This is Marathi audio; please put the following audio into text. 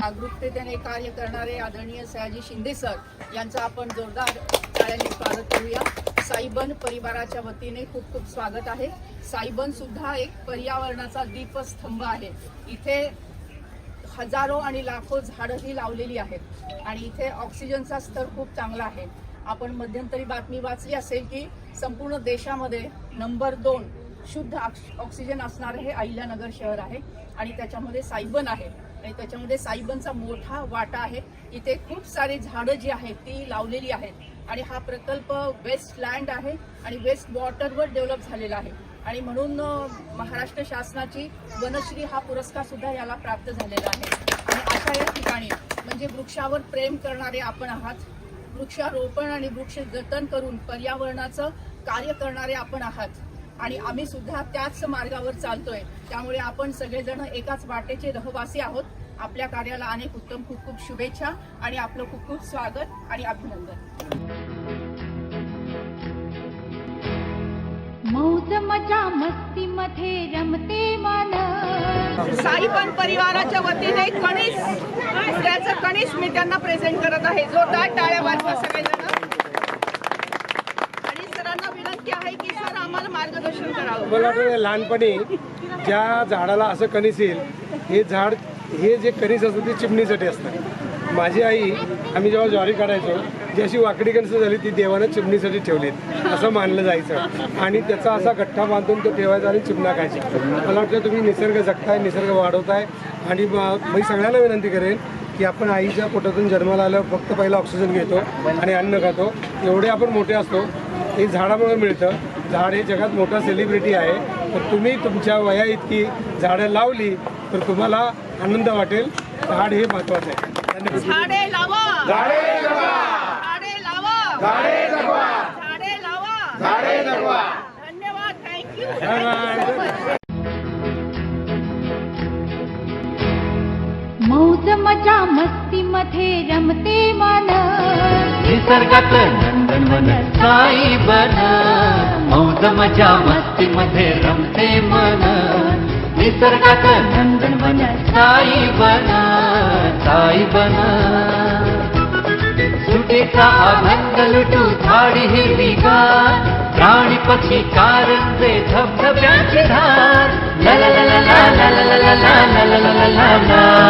जागरूकतेने कार्य करणारे आदरणीय सयाजी शिंदे सर यांचं आपण जोरदार टाळ्यांनी स्वागत करूया. साईबन परिवाराच्या वतीने खूप खूप स्वागत आहे. साईबन सुद्धा एक पर्यावरणाचा दीपस्तंभ आहे. इथे हजारो आणि लाखो झाडंही लावलेली आहेत आणि इथे ऑक्सिजनचा स्तर खूप चांगला आहे. आपण मध्यंतरी बातमी वाचली असेल की संपूर्ण देशामध्ये नंबर दोन शुद्ध ऑक्सिजन असणारं हे अहिल्यानगर शहर आहे. आणि त्याच्यामध्ये सायबन आहे. आणि त्याच्यामध्ये सायबनचा मोठा वाटा आहे. इथे खूप सारी झाडं जी आहेत ती लावलेली आहेत. आणि हा प्रकल्प वेस्ट लँड आहे आणि वेस्ट वॉटरवर डेव्हलप झालेला आहे. आणि म्हणून महाराष्ट्र शासनाची वनश्री हा पुरस्कार सुद्धा याला प्राप्त झालेला आहे. आणि अशा या ठिकाणी म्हणजे वृक्षावर प्रेम करणारे आपण आहात वृक्षारोपण आणि वृक्ष जतन करून पर्यावरणाचं कार्य करणारे आपण आहात आणि आम्ही सुद्धा त्याच मार्गावर चालतोय. त्यामुळे आपण सगळेजण एकाच वाटेचे रहवासी आहोत. आपल्या कार्याला अनेक उत्तम खूप खूप शुभेच्छा आणि आपलं खूप खूप स्वागत आणि अभिनंदन. मस्ती मध्ये रमते मन. साईपण परिवाराच्या वतीने कणीस त्याचं कणीस मी त्यांना प्रेझेंट करत आहे. जोरदार टाळ्या वाजवा सगळेजण आणि सरांना आहे की सर आम्हाला मार्गदर्शन करावं? मला वाटतं लहानपणी ज्या झाडाला असं कणीस येईल हे झाड हे जे कणीस असतं ते चिमणीसाठी असतं. माझी आई आम्ही जेव्हा ज्वारी काढायचो जी अशी वाकडी कणसं झाली ती देवानं चिमणीसाठी ठेवलीत. असं मानलं जायचं. आणि त्याचा असा गठ्ठा बांधून तो ठेवायचा आणि चिमणा खायची. मला वाटतं तुम्ही निसर्ग जगताय निसर्ग वाढवताय. आणि मी सगळ्यांना विनंती करेन की आपण आईच्या पोटातून जन्माला आल्यावर फक्त पहिला ऑक्सिजन घेतो आणि अन्न खातो. एवढे आपण मोठे असतो हे झाडामुळे मिळतं. झाड हे जगात मोठा सेलिब्रिटी आहे. तर तुम्ही तुमच्या वया इतकी झाडं लावली तर तुम्हाला आनंद वाटेल. झाड हे महत्वाचं आहे. धन्यवाद. झाडे लावा. झाडे लावा. झाडे लावा. धन्यवाद. थँक्यू धन्यवाद. मौज मजा मस्ती मध्ये रमते मन निसर्गात नंदनवन साई बन मौज मजा मस्ती मध्ये रमते मन निसर्गात नंदनवन साई बन साई बन सुटेचा आनंद लुटू झाडी हिरवीगार प्राणी पक्षी कारंजे धबधब्याची धार ला ला ला ला ला ला ला ला ला ला ला ला ला ला ला